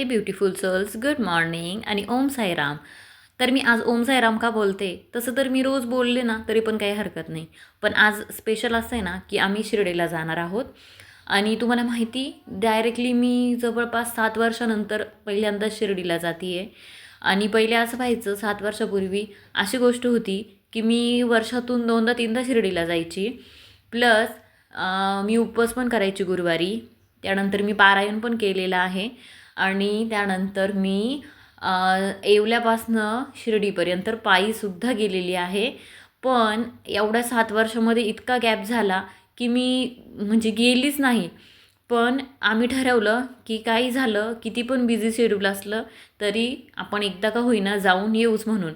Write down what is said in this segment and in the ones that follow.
हे beautiful souls good morning आणि ओम साईराम. तर मी आज ओम साईराम का बोलते? तसं तर मी रोज बोलले ना तरी पण काही हरकत नाही. पण आज स्पेशल असं आहे ना की आम्ही शिर्डीला जाणार आहोत. आणि तुम्हाला माहिती डायरेक्टली मी जवळपास सात वर्षानंतर पहिल्यांदा शिर्डीला जाते आहे आणि पहिले असं व्हायचं सात वर्षापूर्वी अशी गोष्ट होती की मी वर्षातून दोनदा तीनदा शिर्डीला जायची. प्लस मी उपवास पण करायची गुरुवारी. त्यानंतर मी पारायण पण केलेलं आहे. आणि त्यानंतर मी येवल्यापासनं शिर्डीपर्यंत पायीसुद्धा गेलेली आहे. पण एवढ्या सात वर्षामध्ये इतका गॅप झाला की मी म्हणजे गेलीच नाही. पण आम्ही ठरवलं की काही झालं किती पण बिझी शेड्यूल असलं तरी आपण एकदा का होईना जाऊन येऊच म्हणून.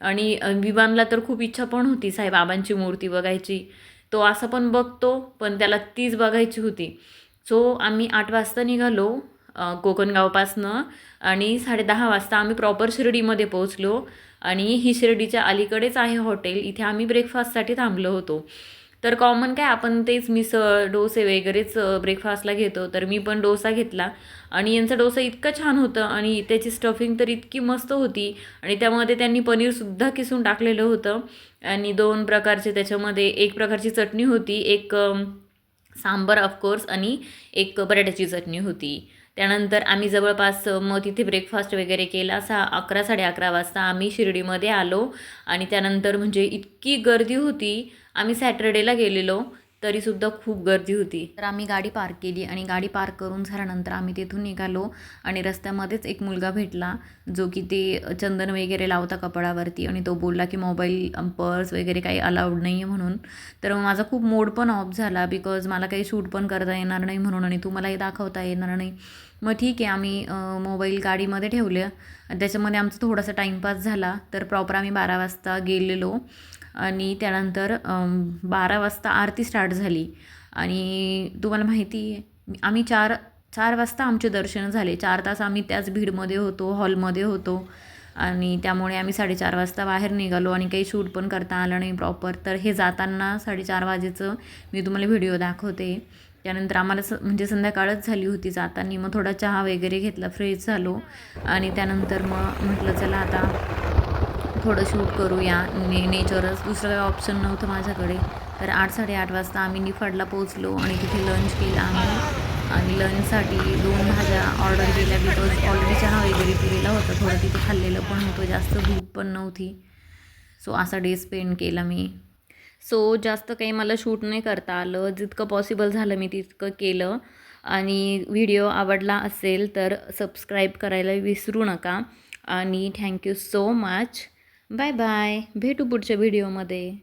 आणि विमानला तर खूप इच्छा पण होती साईबाबांची मूर्ती बघायची. तो असं पण बघतो पण त्याला तीच बघायची होती. सो आम्ही आठ वाजता निघालो. कोकणगावपासनं. आणि साडेदहा वाजता आम्ही प्रॉपर शिर्डीमध्ये पोहोचलो. आणि ही शिर्डीच्या अलीकडेच आहे हॉटेल इथे आम्ही ब्रेकफास्टसाठी थांबलो होतो. तर कॉमन काय आपण तेच मिसळ डोसे वगैरेच ब्रेकफास्टला घेतो. तर मी पण डोसा घेतला. आणि यांचा डोसा इतका छान होतं. आणि त्याची स्टफिंग तर इतकी मस्त होती. आणि त्यामध्ये त्यांनी पनीरसुद्धा किसून टाकलेलं होतं. आणि दोन प्रकारचे त्याच्यामध्ये एक प्रकारची चटणी होती. एक सांबर ऑफकोर्स आणि एक बटाट्याची चटणी होती. त्यानंतर आम्ही जवळपास मग तिथे ब्रेकफास्ट वगैरे केला. असा अकरा साडे अकरा वाजता आम्ही शिर्डीमध्ये आलो. आणि त्यानंतर म्हणजे इतकी गर्दी होती आम्ही सॅटर्डेला गेलेलो. तरीसुद्धा खूप गर्दी होती. तर आम्ही गाडी पार्क केली आणि गाडी पार्क करून झाल्यानंतर आम्ही तिथून निघालो आणि रस्त्यामध्येच एक मुलगा भेटला जो की ते चंदन वगैरे लावता कपडावरती आणि तो बोलला की मोबाईल पर्स वगैरे काही अलाउड नाही आहे म्हणून. तर माझा खूप मूड पण ऑफ झाला बिकॉज मला काही शूट पण करता येणार नाही म्हणून आणि तुम्हालाही दाखवता येणार नाही. मग ठीक आहे आम्ही मोबाईल गाडीमध्ये ठेवले. त्याच्यामध्ये आमचा थोडासा टाईमपास झाला. तर प्रॉपर आम्ही बारा वाजता गेलेलो. आणि त्यानंतर बारा वाजता आरती स्टार्ट झाली. आणि तुम्हाला माहिती आहे आम्ही चार चार वाजता आमचे दर्शन झाले. चार तास आम्ही त्याच भीडमध्ये होतो हॉलमध्ये होतो. आणि त्यामुळे आम्ही साडेचार वाजता बाहेर निघालो आणि काही शूट पण करता आलं नाही प्रॉपर तर हे जाताना साडेचार वाजेचं मी तुम्हाला व्हिडिओ दाखवते. त्यानंतर आम्हाला स म्हणजे संध्याकाळच झाली होती जाताना. मग थोडा चहा वगैरे घेतला फ्रेश झालो. आणि त्यानंतर मग म्हटलं चला आता थोडं शूट करूया. ने नेचरच दुसरं काही ऑप्शन नव्हतं माझ्याकडे. तर आठ साडेआठ वाजता आम्ही निफाडला पोचलो आणि तिथे लंच केला आम्ही. आणि लंचसाठी दोन भाज्या ऑर्डर केल्या बिकॉज ऑलरेडी चहा वगैरे पिलेला होता. थोडं तिथे खाल्लेलं पण होतं. जास्त भूक पण नव्हती. सो असा डे स्पेंड केला मी. सो जास्त काही मला शूट नाही करता आलं. जितकं पॉसिबल झालं मी तितकं केलं. आणि व्हिडिओ आवडला असेल तर सबस्क्राईब करायला विसरू नका. आणि thank you so much bye bye. भेटू पुढच्या व्हिडिओमध्ये